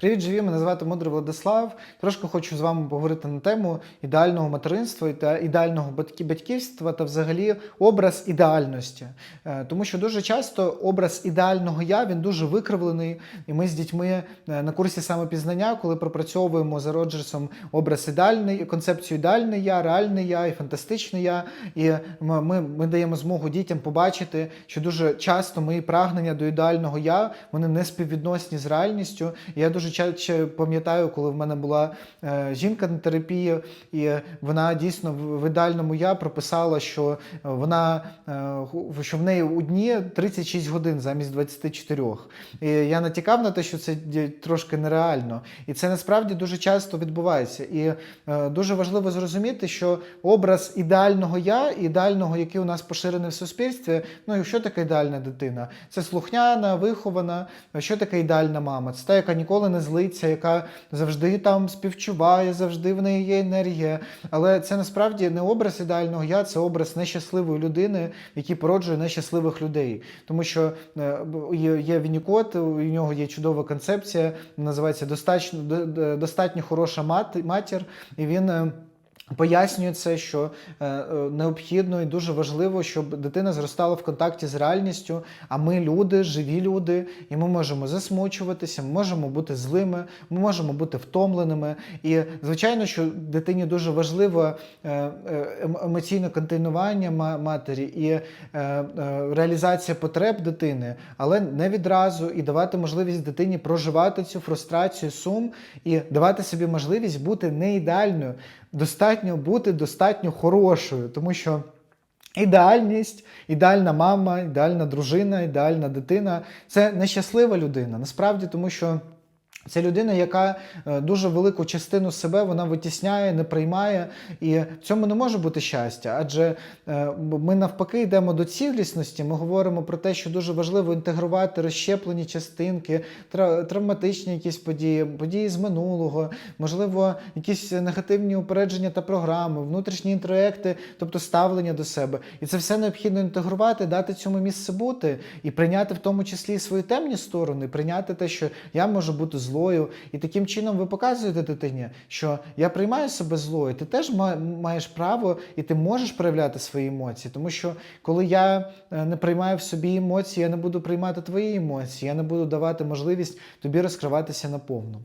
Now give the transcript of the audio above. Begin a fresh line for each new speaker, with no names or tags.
Привіт, живі! Мене звати Мудрий Владислав. Трошки хочу з вами поговорити на тему ідеального материнства та ідеального батьківства та взагалі образ ідеальності. Е, Тому що дуже часто образ ідеального я він дуже викривлений. І ми з дітьми е, на курсі самопізнання, коли пропрацьовуємо за Роджерсом образ ідеальний, концепцію ідеальний я, реальний я і фантастичний я. І ми, ми, даємо змогу дітям побачити, що дуже часто мої прагнення до ідеального я вони не співвідносні з реальністю. І я дуже часто пам'ятаю, коли в мене була е, жінка на терапії, і вона дійсно в ідеальному я прописала, що вона е, що в неї у дні 36 годин замість 24. І я натякав на те, що це трошки нереально. І це насправді дуже часто відбувається. І е, дуже важливо зрозуміти, що образ ідеального я, ідеального, який у нас поширений в суспільстві, ну і що таке ідеальна дитина? Це слухняна, вихована. Що таке ідеальна мама? Це та, яка ніколи не злиться, яка завжди там співчуває, завжди в неї є енергія. Але це насправді не образ ідеального я, це образ нещасливої людини, який породжує нещасливих людей. Тому що е, є, Віннікот, у нього є чудова концепція, називається достатньо, до- до- достатньо хороша матір, і він. Пояснює це, що е, е, необхідно і дуже важливо, щоб дитина зростала в контакті з реальністю. А ми люди, живі люди, і ми можемо засмучуватися, ми можемо бути злими, ми можемо бути втомленими. І звичайно, що дитині дуже важливо е, ем- емоційне контейнування ма- матері і реалізація потреб дитини, але не відразу і давати можливість дитині проживати цю фрустрацію, сум і давати собі можливість бути не ідеальною. Достатньо бути достатньо хорошою, тому що ідеальність, ідеальна мама, ідеальна дружина, ідеальна дитина це нещаслива людина. Насправді, тому що. Це людина, яка е, дуже велику частину себе вона витісняє, не приймає, і в цьому не може бути щастя. Адже е, ми навпаки йдемо до цілісності. Ми говоримо про те, що дуже важливо інтегрувати розщеплені частинки, травматичні якісь події, події з минулого, можливо, якісь негативні упередження та програми, внутрішні інтроекти, тобто ставлення до себе. І це все необхідно інтегрувати, дати цьому місце бути і прийняти в тому числі і свої темні сторони, прийняти те, що я можу бути злою. І таким чином ви показуєте дитині, що я приймаю себе злою, ти теж маєш право і ти можеш проявляти свої емоції. Тому що коли я е, не приймаю в собі емоції, я не буду приймати твої емоції, я не буду давати можливість тобі розкриватися наповну.